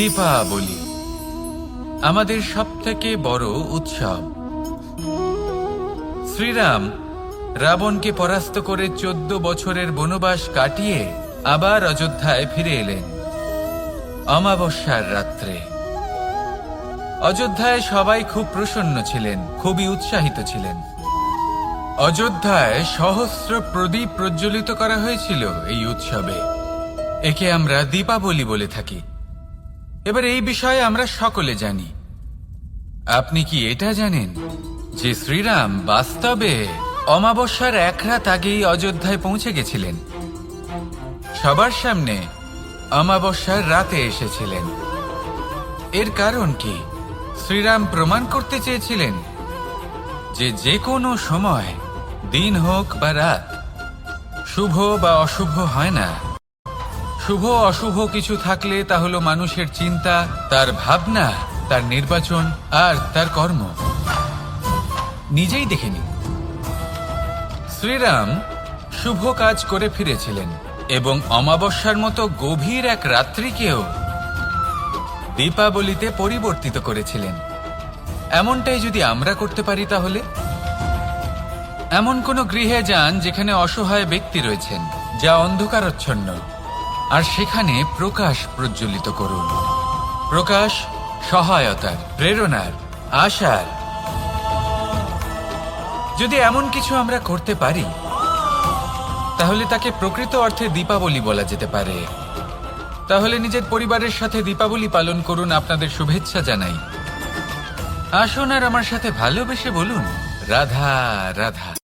দীপাবলি, আমাদের সব থেকে বড় উৎসব। শ্রীরাম রাবণকে পরাস্ত করে চোদ্দ বছরের বনবাস কাটিয়ে আবার অযোধ্যায় ফিরে এলেন। অমাবস্যার রাত্রে। অযোধ্যায় সবাই খুব প্রসন্ন ছিলেন, খুবই উৎসাহিত ছিলেন। অযোধ্যায় সহস্র প্রদীপ প্রজ্বলিত করা হয়েছিল এই উৎসবে। একে আমরা দীপাবলি বলে থাকি। এবার এই বিষয়ে আমরা সকলে জানি। আপনি কি এটা জানেন যে শ্রীরাম বাস্তবে অমাবস্যার এক রাত আগেই অযোধ্যায় পৌঁছে গেছিলেন? সবার সামনে অমাবস্যার রাতে এসেছিলেন। এর কারণ কি? শ্রীরাম প্রমাণ করতে চেয়েছিলেন যে যে কোনো সময়, দিন হোক বা রাত, শুভ বা অশুভ হয় না। শুভ অশুভ কিছু থাকলে তা হলো মানুষের চিন্তা, তার ভাবনা, তার নির্বাচন আর তার কর্ম। নিজেই দেখে নিন। শ্রীরাম শুভ কাজ করে ফিরেছিলেন এবং অমাবস্যার মতো গভীর এক রাত্রিকেও দীপাবলিতে পরিবর্তিত করেছিলেন। এমনটাই যদি আমরা করতে পারি তাহলে? এমন কোন গৃহে যান যেখানে অসহায় ব্যক্তি রয়েছেন, যা অন্ধকারচ্ছন্ন। আর সেখানে প্রকাশ প্রজ্বলিত করুন। প্রকাশ সহায়তার, প্রেরণার, আশার। যদি এমন কিছু আমরা করতে পারি, তাহলে তাকে প্রকৃত অর্থে দীপাবলি বলা যেতে পারে। তাহলে নিজের পরিবারের সাথে দীপাবলি পালন করুন আপনাদের শুভেচ্ছা জানাই। আসুন আর আমার সাথে ভালোবেসে বলুন, রাধা রাধা।